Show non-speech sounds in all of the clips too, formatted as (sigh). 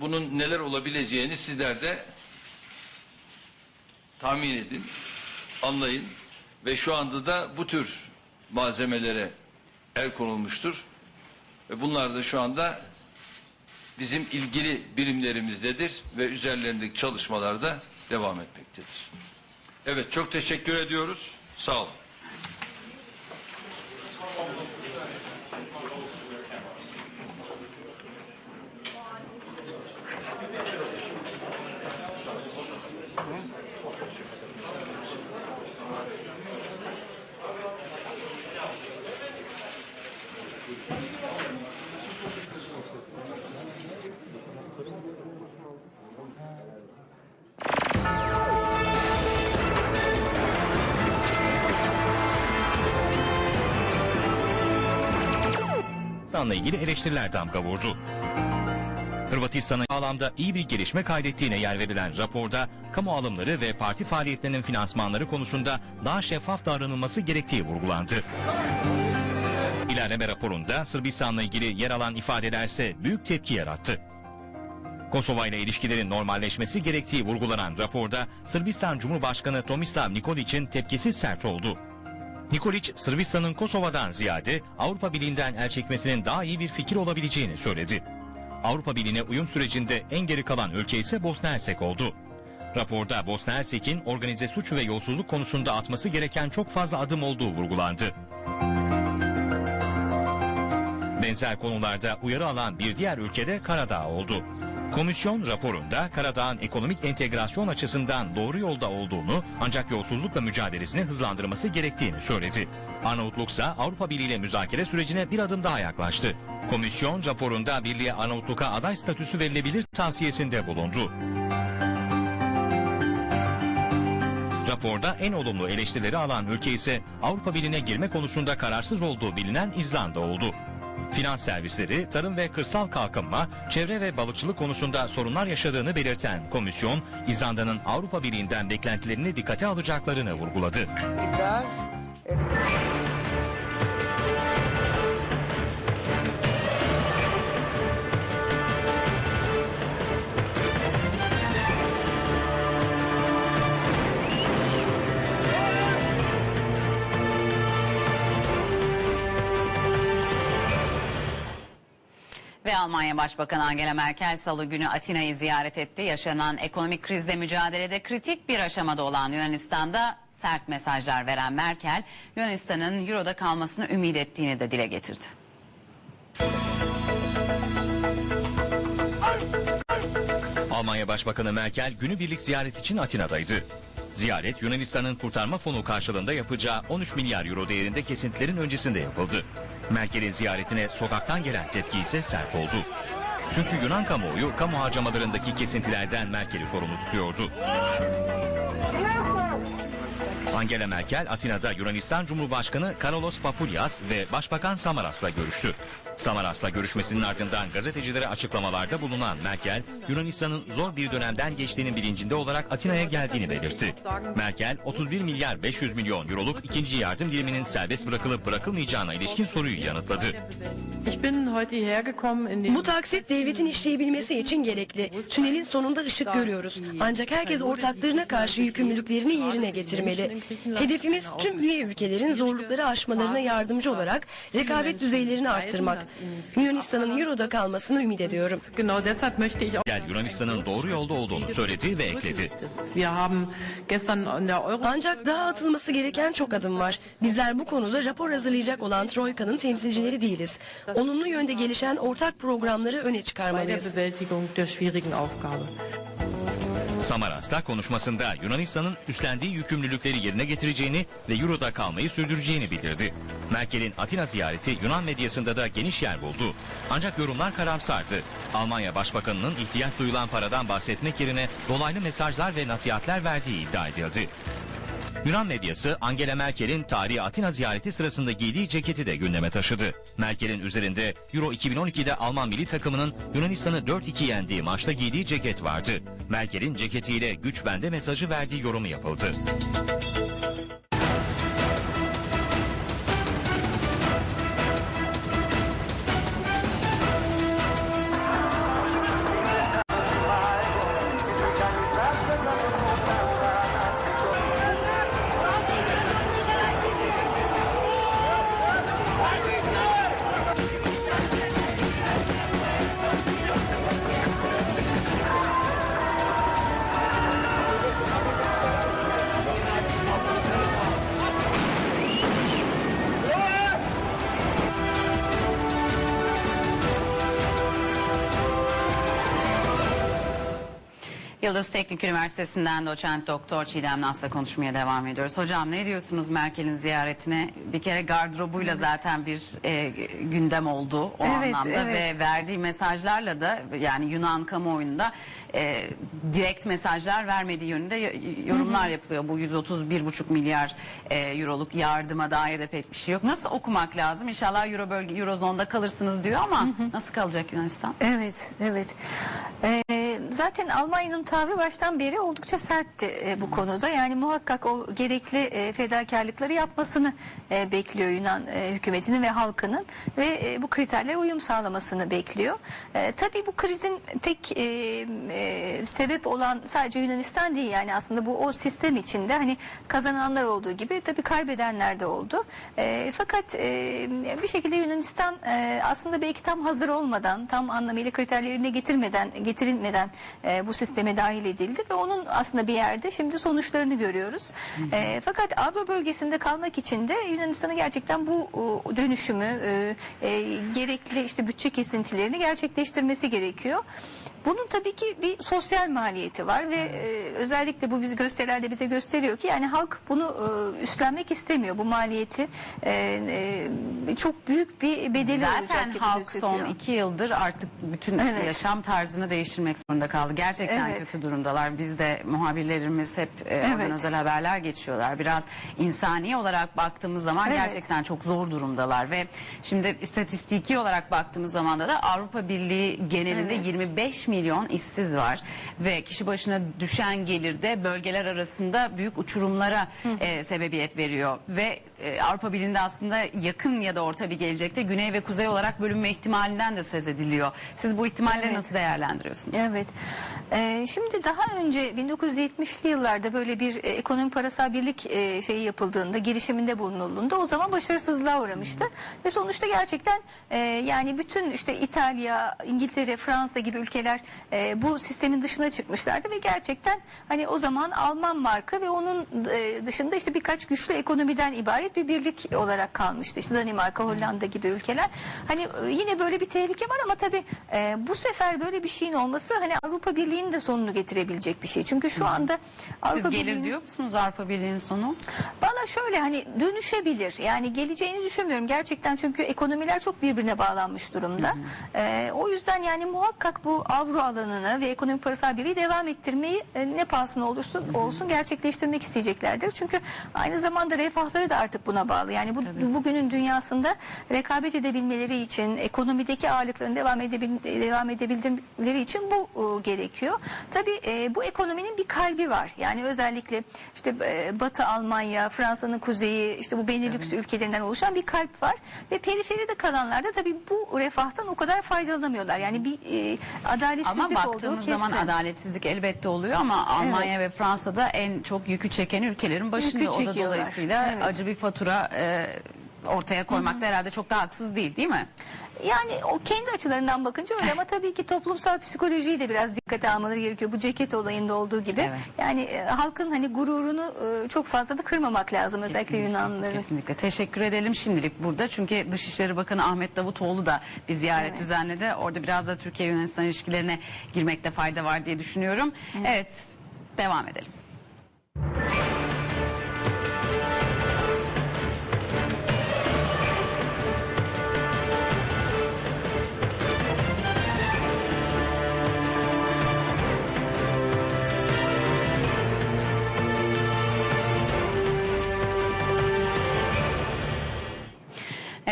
bunun neler olabileceğini sizler de tahmin edin, anlayın ve şu anda da bu tür malzemelere el konulmuştur. Ve bunlar da şu anda bizim ilgili birimlerimizdedir ve üzerlerindeki çalışmalar da devam etmektedir. Evet çok teşekkür ediyoruz. Sağ olun. Hırvatistan'la ilgili eleştiriler damga vurdu. Hırvatistan'ın alanda iyi bir gelişme kaydettiğine yer verilen raporda kamu alımları ve parti faaliyetlerinin finansmanları konusunda daha şeffaf davranılması gerektiği vurgulandı. İlerleme raporunda Sırbistan'la ilgili yer alan ifadelerse büyük tepki yarattı. Kosova ile ilişkilerin normalleşmesi gerektiği vurgulanan raporda Sırbistan Cumhurbaşkanı Tomislav Nikolić'in tepkisi sert oldu. Nikoliç, Sırbistan'ın Kosova'dan ziyade Avrupa Birliği'nden el çekmesinin daha iyi bir fikir olabileceğini söyledi. Avrupa Birliği'ne uyum sürecinde en geri kalan ülke ise Bosna Hersek oldu. Raporda Bosna Hersek'in organize suç ve yolsuzluk konusunda atması gereken çok fazla adım olduğu vurgulandı. Benzer konularda uyarı alan bir diğer ülkede Karadağ oldu. Komisyon raporunda Karadağ'ın ekonomik entegrasyon açısından doğru yolda olduğunu ancak yolsuzlukla mücadelesini hızlandırması gerektiğini söyledi. Arnavutluk ise Avrupa Birliği ile müzakere sürecine bir adım daha yaklaştı. Komisyon raporunda Birliğe Arnavutluk'a aday statüsü verilebilir tavsiyesinde bulundu. Raporda en olumlu eleştirileri alan ülke ise Avrupa Birliği'ne girme konusunda kararsız olduğu bilinen İzlanda oldu. Finans servisleri, tarım ve kırsal kalkınma, çevre ve balıkçılık konusunda sorunlar yaşadığını belirten komisyon, İzlanda'nın Avrupa Birliği'nden beklentilerini dikkate alacaklarını vurguladı. Idrar. Ve Almanya Başbakanı Angela Merkel salı günü Atina'yı ziyaret etti. Yaşanan ekonomik krizle mücadelede kritik bir aşamada olan Yunanistan'da sert mesajlar veren Merkel, Yunanistan'ın Euro'da kalmasını ümit ettiğini de dile getirdi. Almanya Başbakanı Merkel günübirlik ziyaret için Atina'daydı. Ziyaret Yunanistan'ın kurtarma fonu karşılığında yapacağı 13 milyar euro değerinde kesintilerin öncesinde yapıldı. Merkel'in ziyaretine sokaktan gelen tepki ise sert oldu. Çünkü Yunan kamuoyu kamu harcamalarındaki kesintilerden Merkel'i sorumlu tutuyordu. Angela Merkel Atina'da Yunanistan Cumhurbaşkanı Karolos Papoulias ve Başbakan Samaras'la görüştü. Samaras'la görüşmesinin ardından gazetecilere açıklamalarda bulunan Merkel, Yunanistan'ın zor bir dönemden geçtiğinin bilincinde olarak Atina'ya geldiğini belirtti. Merkel, 31 milyar 500 milyon euroluk ikinci yardım diliminin serbest bırakılıp bırakılmayacağına ilişkin soruyu yanıtladı. Bu taksit devletin işleyebilmesi için gerekli. Tünelin sonunda ışık görüyoruz. Ancak herkes ortaklarına karşı yükümlülüklerini yerine getirmeli. Hedefimiz tüm üye ülkelerin zorlukları aşmalarına yardımcı olarak rekabet düzeylerini arttırmak. Yunanistan'ın Euro'da kalmasını ümit ediyorum. Merkel, Yunanistan'ın doğru yolda olduğunu söyledi ve ekledi. Ancak daha atılması gereken çok adım var. Bizler bu konuda rapor hazırlayacak olan Troika'nın temsilcileri değiliz. Olumlu yönde gelişen ortak programları öne çıkarmalıyız. Samaras da konuşmasında Yunanistan'ın üstlendiği yükümlülükleri yerine getireceğini ve Euro'da kalmayı sürdüreceğini bildirdi. Merkel'in Atina ziyareti Yunan medyasında da geniş yer buldu. Ancak yorumlar karamsardı. Almanya Başbakanı'nın ihtiyaç duyulan paradan bahsetmek yerine dolaylı mesajlar ve nasihatler verdiği iddia edildi. Yunan medyası Angela Merkel'in tarihi Atina ziyareti sırasında giydiği ceketi de gündeme taşıdı. Merkel'in üzerinde Euro 2012'de Alman milli takımının Yunanistan'ı 4-2 yendiği maçta giydiği ceket vardı. Merkel'in ceketiyle güç bende mesajı verdiği yorumu yapıldı. Yıldız Teknik Üniversitesi'nden doçent doktor Çiğdem Nas'la konuşmaya devam ediyoruz. Hocam ne diyorsunuz Merkel'in ziyaretine? Bir kere gardırobuyla zaten bir e, gündem oldu o Evet, anlamda evet. ve verdiği mesajlarla da yani Yunan kamuoyunda e, direkt mesajlar vermediği yönünde yorumlar yapılıyor. Bu 131,5 milyar e, euroluk yardıma dair de pek bir şey yok. Nasıl okumak lazım? İnşallah Euro bölge Eurozonda kalırsınız diyor ama nasıl kalacak Yunanistan? Evet, evet. Ee, zaten Almanya'nın tavrı baştan beri oldukça sertti e, bu konuda. Yani muhakkak o gerekli e, fedakarlıkları yapmasını e, bekliyor Yunan e, hükümetinin ve halkının ve e, bu kriterlere uyum sağlamasını bekliyor. E, tabii bu krizin tek e, e, sebep olan sadece Yunanistan değil yani aslında bu o sistem içinde hani kazananlar olduğu gibi tabii kaybedenler de oldu. E, fakat e, bir şekilde Yunanistan e, aslında belki tam hazır olmadan, tam anlamıyla kriterlerine getirmeden, getirilmeden e, bu sisteme dahil edildi ve onun aslında bir yerde şimdi sonuçlarını görüyoruz. E, fakat Avro bölgesinde kalmak için de Yunanistan'ın gerçekten bu o, dönüşümü, e, e, gerekli işte bütçe kesintilerini gerçekleştirmesi gerekiyor. Bunun tabii ki bir sosyal maliyeti var ve e, özellikle bu bizi gösterilerde bize gösteriyor ki yani halk bunu e, üstlenmek istemiyor. Bu maliyeti e, e, çok büyük bir bedeli olacak Zaten gibi halk son gözüküyor. iki yıldır artık bütün Evet. yaşam tarzını değiştirmek zorunda kaldı. Gerçekten Evet. kötü durumdalar. Biz de muhabirlerimiz hep e, Evet. özel haberler geçiyorlar. Biraz insani olarak baktığımız zaman Evet. gerçekten çok zor durumdalar ve şimdi istatistiki olarak baktığımız zaman da, da Avrupa Birliği genelinde Evet. 25 milyon işsiz var ve kişi başına düşen gelirde bölgeler arasında büyük uçurumlara e, sebebiyet veriyor ve e, Avrupa Birliği'nde aslında yakın ya da orta bir gelecekte güney ve kuzey olarak bölünme ihtimalinden de söz ediliyor. Siz bu ihtimalleri Evet. nasıl değerlendiriyorsunuz? Evet. Ee, şimdi daha önce 1970'li yıllarda böyle bir e, ekonomi parasal birlik e, şeyi yapıldığında, girişiminde bulunulduğunda o zaman başarısızlığa uğramıştı. Ve sonuçta gerçekten e, yani bütün işte İtalya, İngiltere, Fransa gibi ülkeler e, bu sistemin dışına çıkmışlardı ve gerçekten hani o zaman Alman marka ve onun e, dışında işte birkaç güçlü ekonomiden ibaret bir birlik olarak kalmıştı. İşte Danimarka, Hollanda gibi ülkeler. Hani e, yine böyle bir tehlike var ama tabii e, bu sefer böyle bir şeyin olması hani Avrupa Birliği'nin de sonunu getirebilecek bir şey. Çünkü şu anda Avrupa Siz gelir Birliği'nin- diyor musunuz Avrupa Birliği'nin sonu? Bana şöyle hani dönüşebilir. Yani geleceğini düşünmüyorum gerçekten çünkü ekonomiler çok birbirine bağlanmış durumda. Ee, o yüzden yani muhakkak bu avro alanını ve ekonomi parasal birliği devam ettirmeyi e, ne pahasına olursun olsun gerçekleştirmek isteyeceklerdir. Çünkü aynı zamanda refahları da artık buna bağlı. Yani bu bugünün dünyasında rekabet edebilmeleri için ekonomideki ağırlıklarını devam edebil devam edebilmeleri için bu e, gerekiyor. Tabii e, bu ekonominin bir kalbi var. Yani özellikle işte e, Batı Almanya, Fransa'nın kuzeyi, işte bu Benelux ülkelerinden oluşan bir kalp var ve periferide kalanlar da tabii bu refahtan o kadar faydalanamıyorlar. Yani bir e, adaletsizlik Ama olduğu kesin. zaman adaletsizlik elbette oluyor ama Almanya ve Fransa'da en çok yükü çeken ülkelerin başında Yükü o da dolayısıyla Evet. acı bir fatura e, ortaya koymak da herhalde çok da haksız değil değil mi? Yani o kendi açılarından bakınca öyle ama tabii ki toplumsal psikolojiyi de biraz dikkate almaları gerekiyor. Bu ceket olayında olduğu gibi. Evet. Yani e, halkın hani gururunu e, çok fazla da kırmamak lazım özellikle Yunanlıların. Kesinlikle. Teşekkür edelim şimdilik burada. Çünkü Dışişleri Bakanı Ahmet Davutoğlu da bir ziyaret Evet. düzenledi. Orada biraz da Türkiye-Yunanistan ilişkilerine girmekte fayda var diye düşünüyorum. Evet, devam edelim.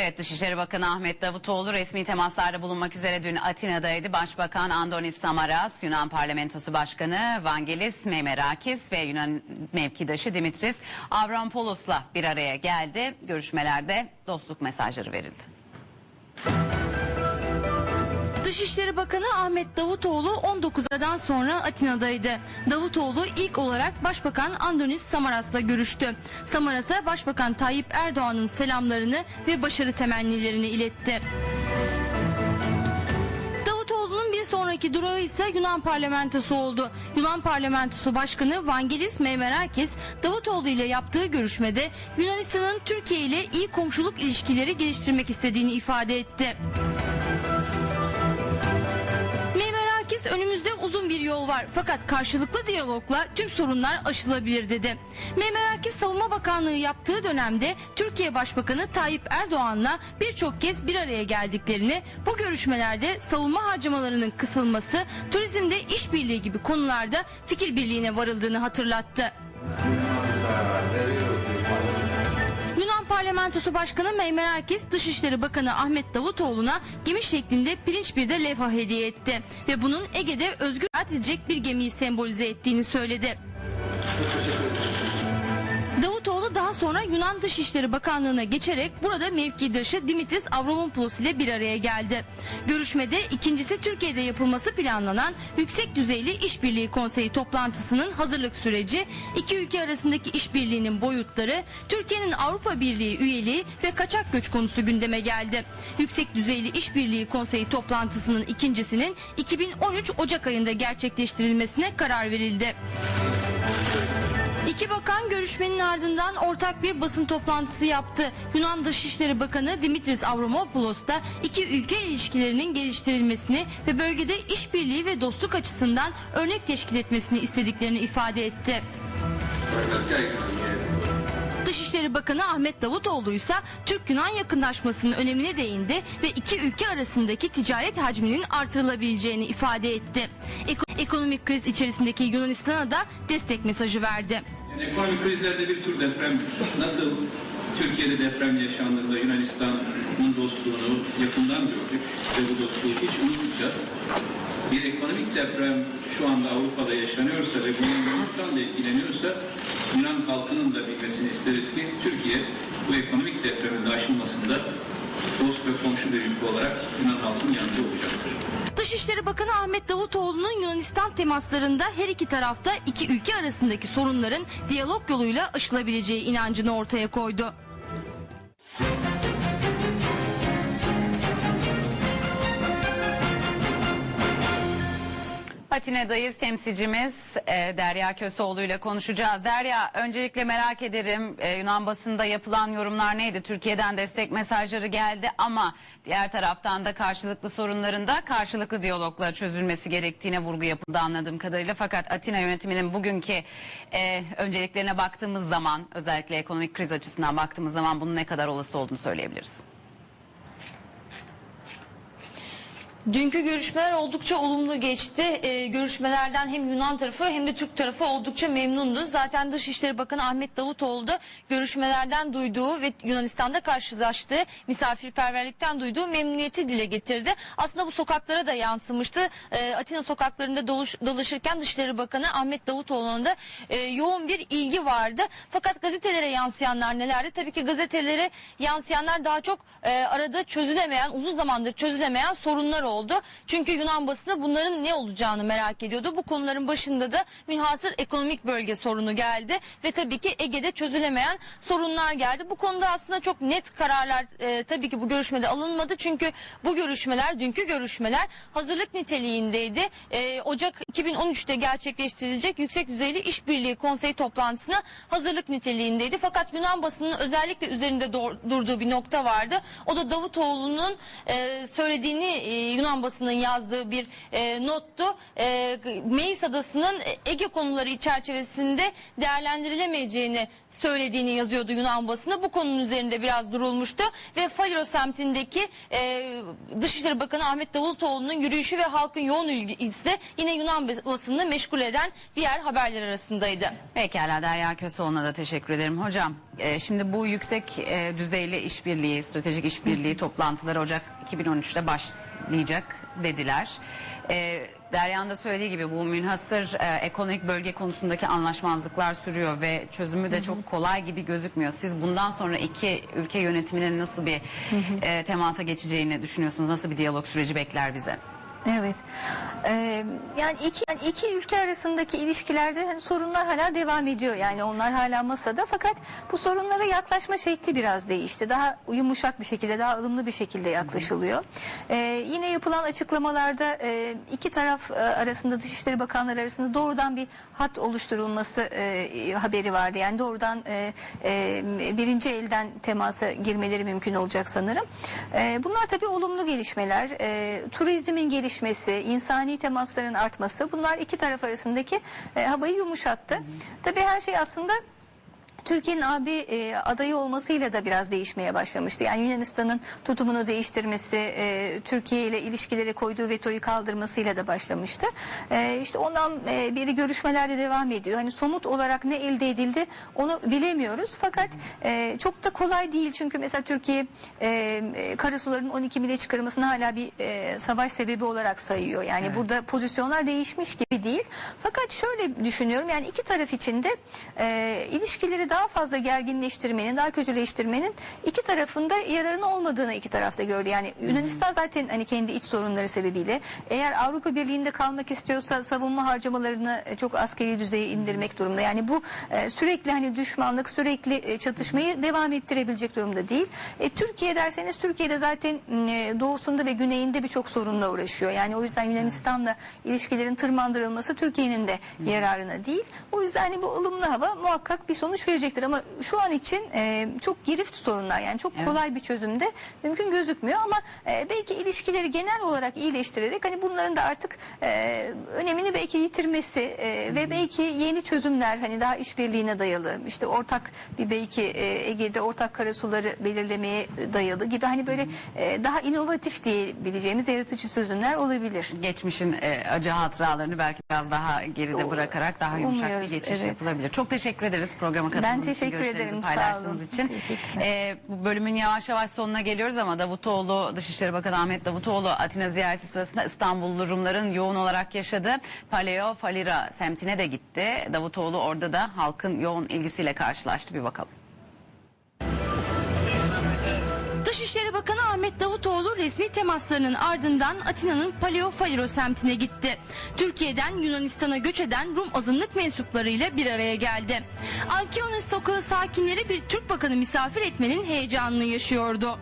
Evet Dışişleri Bakanı Ahmet Davutoğlu resmi temaslarda bulunmak üzere dün Atina'daydı. Başbakan Andonis Samaras, Yunan Parlamentosu Başkanı Vangelis Meimerakis ve Yunan mevkidaşı Dimitris Avramopoulos'la bir araya geldi. Görüşmelerde dostluk mesajları verildi. Dışişleri Bakanı Ahmet Davutoğlu 19 Aradan sonra Atina'daydı. Davutoğlu ilk olarak Başbakan Andonis Samaras'la görüştü. Samaras'a Başbakan Tayyip Erdoğan'ın selamlarını ve başarı temennilerini iletti. Davutoğlu'nun bir sonraki durağı ise Yunan parlamentosu oldu. Yunan parlamentosu başkanı Vangelis Meimerakis Davutoğlu ile yaptığı görüşmede Yunanistan'ın Türkiye ile iyi komşuluk ilişkileri geliştirmek istediğini ifade etti. Meymerakis önümüzde uzun bir yol var fakat karşılıklı diyalogla tüm sorunlar aşılabilir dedi. Meymerakis Savunma Bakanlığı yaptığı dönemde Türkiye Başbakanı Tayyip Erdoğan'la birçok kez bir araya geldiklerini, bu görüşmelerde savunma harcamalarının kısılması, turizmde işbirliği gibi konularda fikir birliğine varıldığını hatırlattı. Parlamentosu Başkanı Meymerakis, Dışişleri Bakanı Ahmet Davutoğlu'na gemi şeklinde pirinç bir de levha hediye etti ve bunun Ege'de özgür edecek bir gemiyi sembolize ettiğini söyledi. Davutoğlu daha sonra Yunan Dışişleri Bakanlığı'na geçerek burada mevkidaşı Dimitris Avramopoulos ile bir araya geldi. Görüşmede ikincisi Türkiye'de yapılması planlanan Yüksek Düzeyli İşbirliği Konseyi toplantısının hazırlık süreci, iki ülke arasındaki işbirliğinin boyutları, Türkiye'nin Avrupa Birliği üyeliği ve kaçak göç konusu gündeme geldi. Yüksek Düzeyli İşbirliği Konseyi toplantısının ikincisinin 2013 Ocak ayında gerçekleştirilmesine karar verildi. İki bakan görüşmenin ardından ortak bir basın toplantısı yaptı. Yunan Dışişleri Bakanı Dimitris Avramopoulos da iki ülke ilişkilerinin geliştirilmesini ve bölgede işbirliği ve dostluk açısından örnek teşkil etmesini istediklerini ifade etti. Dışişleri Bakanı Ahmet Davutoğlu ise Türk-Yunan yakınlaşmasının önemine değindi ve iki ülke arasındaki ticaret hacminin artırılabileceğini ifade etti. Eko- ekonomik kriz içerisindeki Yunanistan'a da destek mesajı verdi. Yani ekonomik krizlerde bir tür deprem nasıl Türkiye'de deprem yaşandığında Yunanistan'ın dostluğunu yakından gördük ve bu dostluğu hiç unutmayacağız. Bir ekonomik deprem şu anda Avrupa'da yaşanıyorsa ve bunun Yunanistan'da etkileniyorsa Yunan halkının da bilmesini isteriz ki Türkiye bu ekonomik depremin de aşılmasında dost ve komşu ülke olarak Yunan halkının yanında olacaktır. Dışişleri Bakanı Ahmet Davutoğlu'nun Yunanistan temaslarında her iki tarafta iki ülke arasındaki sorunların diyalog yoluyla aşılabileceği inancını ortaya koydu. Atina'dayız temsilcimiz e, Derya Köseoğlu ile konuşacağız. Derya öncelikle merak ederim e, Yunan basında yapılan yorumlar neydi? Türkiye'den destek mesajları geldi ama diğer taraftan da karşılıklı sorunların da karşılıklı diyalogla çözülmesi gerektiğine vurgu yapıldı anladığım kadarıyla. Fakat Atina yönetiminin bugünkü e, önceliklerine baktığımız zaman özellikle ekonomik kriz açısından baktığımız zaman bunun ne kadar olası olduğunu söyleyebiliriz. Dünkü görüşmeler oldukça olumlu geçti. Ee, görüşmelerden hem Yunan tarafı hem de Türk tarafı oldukça memnundu. Zaten Dışişleri Bakanı Ahmet Davutoğlu da görüşmelerden duyduğu ve Yunanistan'da karşılaştığı misafirperverlikten duyduğu memnuniyeti dile getirdi. Aslında bu sokaklara da yansımıştı. Ee, Atina sokaklarında doluş, dolaşırken Dışişleri Bakanı Ahmet Davutoğlu'nun da e, yoğun bir ilgi vardı. Fakat gazetelere yansıyanlar nelerdi? Tabii ki gazetelere yansıyanlar daha çok e, arada çözülemeyen, uzun zamandır çözülemeyen sorunlar oldu. Çünkü Yunan basını bunların ne olacağını merak ediyordu. Bu konuların başında da münhasır ekonomik bölge sorunu geldi ve tabii ki Ege'de çözülemeyen sorunlar geldi. Bu konuda aslında çok net kararlar e, tabii ki bu görüşmede alınmadı. Çünkü bu görüşmeler, dünkü görüşmeler hazırlık niteliğindeydi. E, Ocak 2013'te gerçekleştirilecek Yüksek Düzeyli İşbirliği Konseyi toplantısına hazırlık niteliğindeydi. Fakat Yunan basının özellikle üzerinde durduğu bir nokta vardı. O da Davutoğlu'nun e, söylediğini e, Yunan basının yazdığı bir e, nottu. E, Meis Adası'nın Ege konuları çerçevesinde değerlendirilemeyeceğini söylediğini yazıyordu Yunan basını. Bu konunun üzerinde biraz durulmuştu ve Faliro semtindeki e, Dışişleri Bakanı Ahmet Davutoğlu'nun yürüyüşü ve halkın yoğun ilgisi de yine Yunan basını meşgul eden diğer haberler arasındaydı. Pekala Derya Köseoğlu'na da teşekkür ederim. Hocam e, şimdi bu yüksek e, düzeyli işbirliği, stratejik işbirliği (laughs) toplantıları Ocak 2013'te başlayacak dediler. E, Derya'nın da söylediği gibi bu münhasır e, ekonomik bölge konusundaki anlaşmazlıklar sürüyor ve çözümü de çok kolay gibi gözükmüyor. Siz bundan sonra iki ülke yönetiminin nasıl bir e, temasa geçeceğini düşünüyorsunuz? Nasıl bir diyalog süreci bekler bize? Evet. Ee, yani iki yani iki ülke arasındaki ilişkilerde hani sorunlar hala devam ediyor. Yani onlar hala masada fakat bu sorunlara yaklaşma şekli biraz değişti. Daha yumuşak bir şekilde, daha ılımlı bir şekilde yaklaşılıyor. Ee, yine yapılan açıklamalarda e, iki taraf e, arasında Dışişleri Bakanları arasında doğrudan bir hat oluşturulması e, haberi vardı. Yani doğrudan e, e, birinci elden temasa girmeleri mümkün olacak sanırım. E, bunlar tabii olumlu gelişmeler. E, turizmin gelişmesi gelişmesi, insani temasların artması bunlar iki taraf arasındaki e, havayı yumuşattı. Tabii her şey aslında Türkiye'nin AB e, adayı olmasıyla da biraz değişmeye başlamıştı. Yani Yunanistan'ın tutumunu değiştirmesi, e, Türkiye ile ilişkileri koyduğu vetoyu kaldırmasıyla da başlamıştı. E, işte ondan e, beri görüşmeler de devam ediyor. Hani somut olarak ne elde edildi onu bilemiyoruz. Fakat e, çok da kolay değil. Çünkü mesela Türkiye e, e, karasuların 12 mile çıkarılmasını hala bir e, savaş sebebi olarak sayıyor. Yani burada pozisyonlar değişmiş gibi değil. Fakat şöyle düşünüyorum yani iki taraf için de e, ilişkileri daha fazla gerginleştirmenin, daha kötüleştirmenin iki tarafında yararının olmadığını iki tarafta gördü. Yani Yunanistan zaten hani kendi iç sorunları sebebiyle eğer Avrupa Birliği'nde kalmak istiyorsa savunma harcamalarını e, çok askeri düzeye indirmek durumda. Yani bu e, sürekli hani düşmanlık, sürekli e, çatışmayı devam ettirebilecek durumda değil. E, Türkiye derseniz Türkiye'de zaten e, doğusunda ve güneyinde birçok sorunla uğraşıyor. Yani o yüzden Yunanistan'la ilişkilerin tırmandırılması Türkiye'nin de yararına değil. O yüzden hani bu ılımlı hava muhakkak bir sonuç verecektir ama şu an için e, çok girift sorunlar yani çok kolay bir çözümde mümkün gözükmüyor ama e, belki ilişkileri genel olarak iyileştirerek hani bunların da artık e, önemini belki yitirmesi e, ve belki yeni çözümler hani daha işbirliğine dayalı işte ortak bir belki e, Ege'de ortak karasuları belirlemeye dayalı gibi hani böyle e, daha inovatif diyebileceğimiz yaratıcı çözümler olabilir. Geçmişin e, acı hatıralarını belki biraz daha geride bırakarak daha yumuşak bir Umuyoruz, geçiş evet. yapılabilir. Çok teşekkür ederiz programa katıldığınız için, teşekkür ederim, paylaştığınız için. Teşekkürler. E, bu bölümün yavaş yavaş sonuna geliyoruz ama Davutoğlu, Dışişleri Bakanı Ahmet Davutoğlu Atina ziyareti sırasında İstanbullu Rumların yoğun olarak yaşadığı Paleo Falira semtine de gitti. Davutoğlu orada da halkın yoğun ilgisiyle karşılaştı. Bir bakalım. Dışişleri Bakanı Ahmet Davutoğlu resmi temaslarının ardından Atina'nın Paleofaliro semtine gitti. Türkiye'den Yunanistan'a göç eden Rum azınlık mensuplarıyla bir araya geldi. Alkionis sokağı sakinleri bir Türk bakanı misafir etmenin heyecanını yaşıyordu.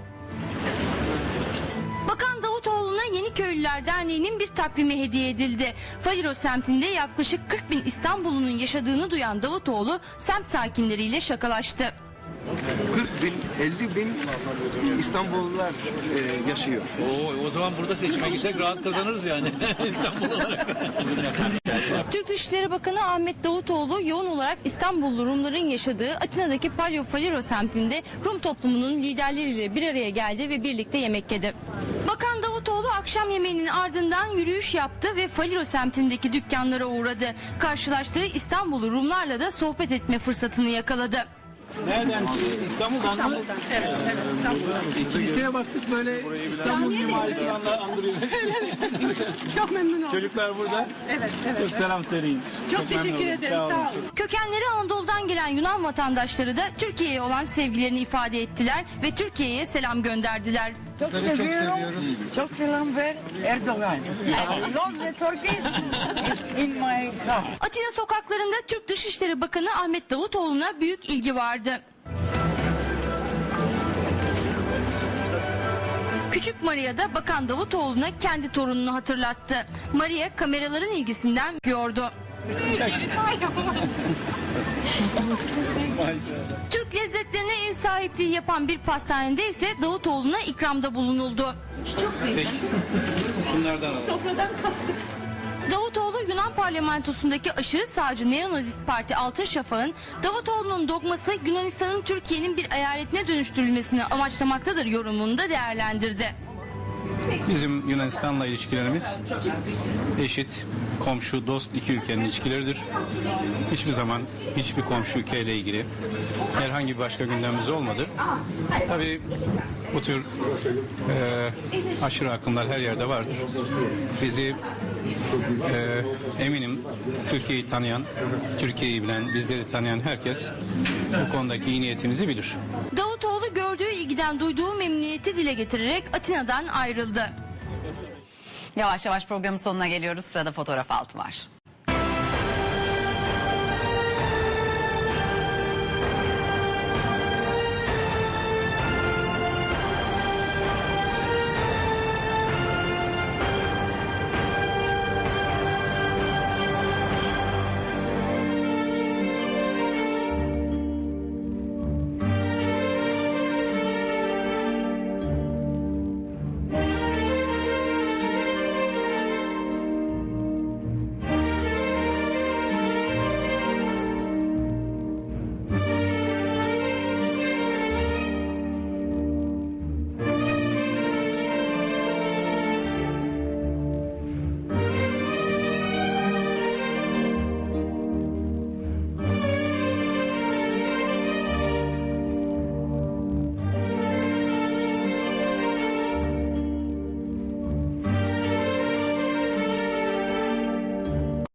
Bakan Davutoğlu'na Yeniköylüler Derneği'nin bir takvimi hediye edildi. Faliro semtinde yaklaşık 40 bin İstanbul'un yaşadığını duyan Davutoğlu semt sakinleriyle şakalaştı. 40 bin, 50 bin İstanbullular e, yaşıyor. Oo, o zaman burada seçime gitsek rahat kazanırız yani (laughs) İstanbul olarak. Türk Dışişleri Bakanı Ahmet Davutoğlu yoğun olarak İstanbullu Rumların yaşadığı Atina'daki Palio Faliro semtinde Rum toplumunun liderleriyle bir araya geldi ve birlikte yemek yedi. Bakan Davutoğlu akşam yemeğinin ardından yürüyüş yaptı ve Faliro semtindeki dükkanlara uğradı. Karşılaştığı İstanbullu Rumlarla da sohbet etme fırsatını yakaladı. Nereden? İstanbul'dan, mı? Evet, evet İstanbul'dan. Kiliseye baktık böyle İstanbul mimarisini anla- andırıyor. (laughs) Çok memnun oldum. Çocuklar burada. Evet, evet. Çok selam söyleyin. Çok teşekkür memnun oldum. ederim. Sağ olun. Kökenleri Anadolu'dan gelen Yunan vatandaşları da Türkiye'ye olan sevgilerini ifade ettiler ve Türkiye'ye selam gönderdiler. Çok seviyorum. Çok selam ver Erdoğan. I love the Turkish in my heart. Atina sokaklarında Türk Dışişleri Bakanı Ahmet Davutoğlu'na büyük ilgi vardı. Küçük Maria da Bakan Davutoğlu'na kendi torununu hatırlattı. Maria kameraların ilgisinden yapıyordu. Türk lezzetlerine ev sahipliği yapan bir pastanede ise Davutoğlu'na ikramda bulunuldu. Şunlardan alalım. Davutoğlu Yunan parlamentosundaki aşırı sağcı Neonazist Parti Altın Şafak'ın Davutoğlu'nun dogması Yunanistan'ın Türkiye'nin bir eyaletine dönüştürülmesini amaçlamaktadır yorumunu da değerlendirdi. Bizim Yunanistan'la ilişkilerimiz eşit, komşu, dost iki ülkenin ilişkileridir. Hiçbir zaman hiçbir komşu ülkeyle ilgili herhangi bir başka gündemimiz olmadı. Tabii bu tür e, aşırı akımlar her yerde vardır. Bizi e, eminim Türkiye'yi tanıyan, Türkiye'yi bilen, bizleri tanıyan herkes bu konudaki iyi niyetimizi bilir. Gördüğü ilgiden duyduğu memnuniyeti dile getirerek Atina'dan ayrıldı. Yavaş yavaş programın sonuna geliyoruz. Sırada fotoğraf altı var.